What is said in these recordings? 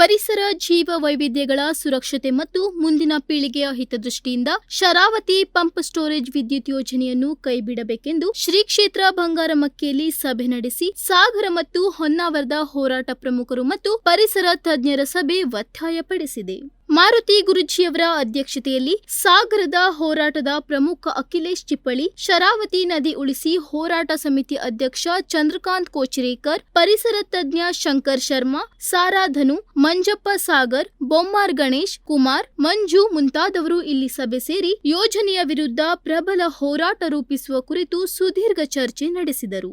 ಪರಿಸರ ಜೀವ ವೈವಿಧ್ಯಗಳ ಸುರಕ್ಷತೆ ಮತ್ತು ಮುಂದಿನ ಪೀಳಿಗೆಯ ಹಿತದೃಷ್ಟಿಯಿಂದ ಶರಾವತಿ ಪಂಪ್ ಸ್ಟೋರೇಜ್ ವಿದ್ಯುತ್ ಯೋಜನೆಯನ್ನು ಕೈಬಿಡಬೇಕೆಂದು ಶ್ರೀ ಕ್ಷೇತ್ರ ಬಂಗಾರಮಕ್ಕಿಯಲ್ಲಿ ಸಭೆ ನಡೆಸಿ ಸಾಗರ ಮತ್ತು ಹೊನ್ನಾವರದ ಹೋರಾಟ ಪ್ರಮುಖರು ಮತ್ತು ಪರಿಸರ ತಜ್ಞರ ಸಭೆ ಒತ್ತಾಯಪಡಿಸಿದೆ. ಮಾರುತಿ ಗುರುಜಿಯವರ ಅಧ್ಯಕ್ಷತೆಯಲ್ಲಿ ಸಾಗರದ ಹೋರಾಟದ ಪ್ರಮುಖ ಅಖಿಲೇಶ್ ಚಿಪ್ಪಳಿ ಶರಾವತಿ ನದಿ ಉಳಿಸಿ ಹೋರಾಟ ಸಮಿತಿ ಅಧ್ಯಕ್ಷ ಚಂದ್ರಕಾಂತ್ ಕೋಚರೇಕರ್, ಪರಿಸರ ತಜ್ಞ ಶಂಕರ್ ಶರ್ಮಾ ಸಾರಾಧನು ಮಂಜಪ್ಪ ಸಾಗರ್, ಬೊಮ್ಮಾರ್ ಗಣೇಶ್, ಕುಮಾರ್, ಮಂಜು ಮುಂತಾದವರು ಇಲ್ಲಿ ಸಭೆ ಸೇರಿ ಯೋಜನೆಯ ವಿರುದ್ಧ ಪ್ರಬಲ ಹೋರಾಟ ರೂಪಿಸುವ ಕುರಿತು ಸುದೀರ್ಘ ಚರ್ಚೆ ನಡೆಸಿದರು.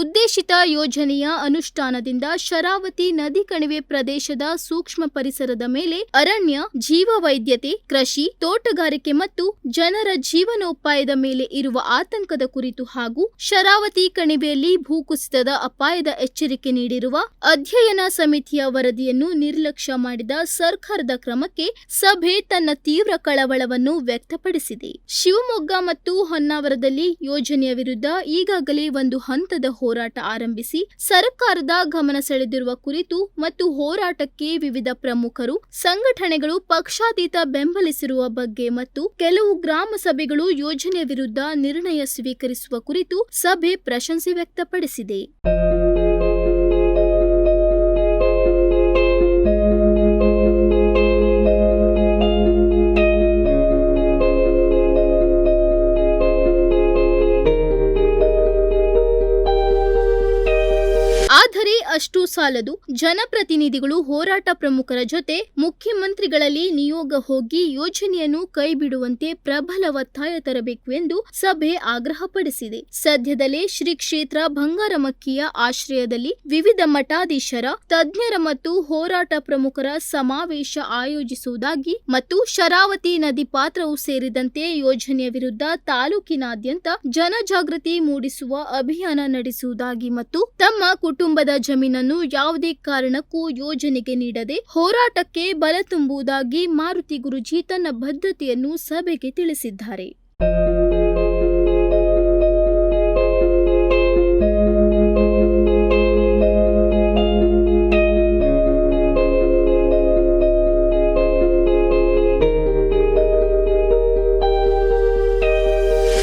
ಉದ್ದೇ ಉದ್ದೇಶಿತ ಯೋಜನೆಯ ಅನುಷ್ಠಾನದಿಂದ ಶರಾವತಿ ನದಿ ಕಣಿವೆ ಪ್ರದೇಶದ ಸೂಕ್ಷ್ಮ ಪರಿಸರದ ಮೇಲೆ ಅರಣ್ಯ, ಜೀವವೈದ್ಯತೆ, ಕೃಷಿ, ತೋಟಗಾರಿಕೆ ಮತ್ತು ಜನರ ಜೀವನೋಪಾಯದ ಮೇಲೆ ಇರುವ ಆತಂಕದ ಕುರಿತು ಹಾಗೂ ಶರಾವತಿ ಕಣಿವೆಯಲ್ಲಿ ಭೂಕುಸಿತದ ಅಪಾಯದ ಎಚ್ಚರಿಕೆ ನೀಡಿರುವ ಅಧ್ಯಯನ ಸಮಿತಿಯ ವರದಿಯನ್ನು ನಿರ್ಲಕ್ಷ್ಯ ಮಾಡಿದ ಸರ್ಕಾರದ ಕ್ರಮಕ್ಕೆ ಸಭೆ ತನ್ನ ತೀವ್ರ ಕಳವಳವನ್ನು ವ್ಯಕ್ತಪಡಿಸಿದೆ. ಶಿವಮೊಗ್ಗ ಮತ್ತು ಹೊನ್ನಾವರದಲ್ಲಿ ಯೋಜನೆಯ ವಿರುದ್ಧ ಈಗಾಗಲೇ ಒಂದು ಹಂತದ ಹೋರಾಟ ಆರಂಭಿಸಿ ಸರ್ಕಾರದ ಗಮನ ಸೆಳೆದಿರುವ ಕುರಿತು ಮತ್ತು ಹೋರಾಟಕ್ಕೆ ವಿವಿಧ ಪ್ರಮುಖರು, ಸಂಘಟನೆಗಳು ಪಕ್ಷಾತೀತ ಬೆಂಬಲಿಸಿರುವ ಬಗ್ಗೆ ಮತ್ತು ಕೆಲವು ಗ್ರಾಮ ಸಭೆಗಳು ಯೋಜನೆ ವಿರುದ್ಧ ನಿರ್ಣಯ ಸ್ವೀಕರಿಸುವ ಕುರಿತು ಸಭೆ ಪ್ರಶಂಸೆ ವ್ಯಕ್ತಪಡಿಸಿದೆ. ಆದರೆ ಅಷ್ಟು ಸಾಲದು. ಜನಪ್ರತಿನಿಧಿಗಳು ಹೋರಾಟ ಪ್ರಮುಖರ ಜೊತೆ ಮುಖ್ಯಮಂತ್ರಿಗಳಲ್ಲಿ ನಿಯೋಗ ಹೋಗಿ ಯೋಜನೆಯನ್ನು ಕೈಬಿಡುವಂತೆ ಪ್ರಬಲ ಒತ್ತಾಯ ತರಬೇಕು ಎಂದು ಸಭೆ ಆಗ್ರಹಪಡಿಸಿದೆ. ಸದ್ಯದಲ್ಲೇ ಶ್ರೀ ಕ್ಷೇತ್ರ ಬಂಗಾರಮಕ್ಕಿಯ ಆಶ್ರಯದಲ್ಲಿ ವಿವಿಧ ಮಠಾಧೀಶರ, ತಜ್ಞರ ಮತ್ತು ಹೋರಾಟ ಪ್ರಮುಖರ ಸಮಾವೇಶ ಆಯೋಜಿಸುವುದಾಗಿ ಮತ್ತು ಶರಾವತಿ ನದಿ ಪಾತ್ರವು ಸೇರಿದಂತೆ ಯೋಜನೆಯ ವಿರುದ್ಧ ತಾಲೂಕಿನಾದ್ಯಂತ ಜನಜಾಗೃತಿ ಮೂಡಿಸುವ ಅಭಿಯಾನ ನಡೆಸುವುದಾಗಿ ಮತ್ತು ತಮ್ಮ ಕುಟುಂಬದ ಜಮೀನನ್ನು ಯಾವುದೇ ಕಾರಣಕ್ಕೂ ಯೋಜನೆಗೆ ನೀಡದೆ ಹೋರಾಟಕ್ಕೆ ಬಲ ತುಂಬುವುದಾಗಿ ಮಾರುತಿ ಗುರುಜಿ ತನ್ನ ಬದ್ಧತೆಯನ್ನು ಸಭೆಗೆ ತಿಳಿಸಿದ್ದಾರೆ.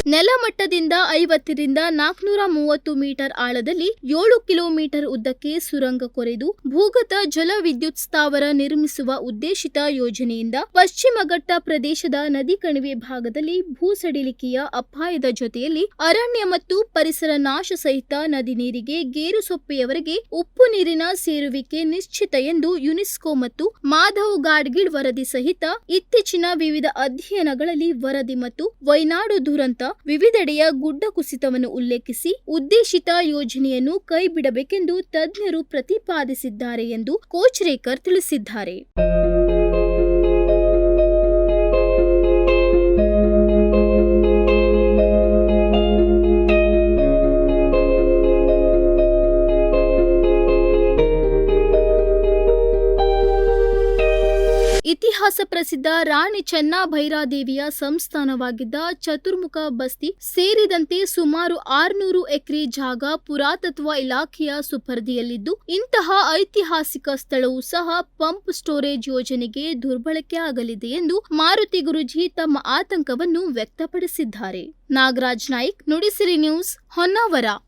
ನೆಲಮಟ್ಟದಿಂದ ಐವತ್ತರಿಂದ ನಾಲ್ಕುನೂರ ಮೂವತ್ತು ಮೀಟರ್ ಆಳದಲ್ಲಿ ಏಳು ಕಿಲೋಮೀಟರ್ ಉದ್ದಕ್ಕೆ ಸುರಂಗ ಕೊರೆದು ಭೂಗತ ಜಲ ವಿದ್ಯುತ್ ಸ್ಥಾವರ ನಿರ್ಮಿಸುವ ಉದ್ದೇಶಿತ ಯೋಜನೆಯಿಂದ ಪಶ್ಚಿಮ ಘಟ್ಟ ಪ್ರದೇಶದ ನದಿ ಕಣಿವೆ ಭಾಗದಲ್ಲಿ ಭೂ ಸಡಿಲಿಕೆಯ ಅಪಾಯದ ಜೊತೆಯಲ್ಲಿ ಅರಣ್ಯ ಮತ್ತು ಪರಿಸರ ನಾಶ ಸಹಿತ ನದಿ ನೀರಿಗೆ ಗೇರುಸೊಪ್ಪೆಯವರೆಗೆ ಉಪ್ಪು ನೀರಿನ ಸೇರುವಿಕೆ ನಿಶ್ಚಿತ ಎಂದು ಯುನೆಸ್ಕೋ ಮತ್ತು ಮಾಧವ್ ಗಾಡ್ಗಿಳ್ ವರದಿ ಸಹಿತ ಇತ್ತೀಚಿನ ವಿವಿಧ ಅಧ್ಯಯನಗಳಲ್ಲಿ ವರದಿ ಮತ್ತು ವೈನಾಡು ದುರಂತ ವಿವಿಧೆಡೆಯ ಗುಡ್ಡ ಕುಸಿತವನ್ನು ಉಲ್ಲೇಖಿಸಿ ಉದ್ದೇಶಿತ ಯೋಜನೆಯನ್ನು ಕೈಬಿಡಬೇಕೆಂದು ತಜ್ಞರು ಪ್ರತಿಪಾದಿಸಿದ್ದಾರೆ ಎಂದು ಕೋಚ್ರೇಕರ್ ತಿಳಿಸಿದ್ದಾರೆ. ಇತಿಹಾಸ ಪ್ರಸಿದ್ಧ ರಾಣಿ ಚೆನ್ನಭೈರಾದೇವಿಯ ಸಂಸ್ಥಾನವಾಗಿದ್ದ ಚತುರ್ಮುಖ ಬಸ್ತಿ ಸೇರಿದಂತೆ ಸುಮಾರು ಆರುನೂರು ಎಕರೆ ಜಾಗ ಪುರಾತತ್ವ ಇಲಾಖೆಯ ಸುಪರ್ದಿಯಲ್ಲಿದ್ದು, ಇಂತಹ ಐತಿಹಾಸಿಕ ಸ್ಥಳವು ಸಹ ಪಂಪ್ ಸ್ಟೋರೇಜ್ ಯೋಜನೆಗೆ ದುರ್ಬಳಕೆ ಆಗಲಿದೆ ಎಂದು ಮಾರುತಿ ಗುರುಜಿ ತಮ್ಮ ಆತಂಕವನ್ನು ವ್ಯಕ್ತಪಡಿಸಿದ್ದಾರೆ. ನಾಗರಾಜ್ ನಾಯ್ಕ್, ನುಡಿಸಿರಿ ನ್ಯೂಸ್ ಹೊನ್ನಾವರ.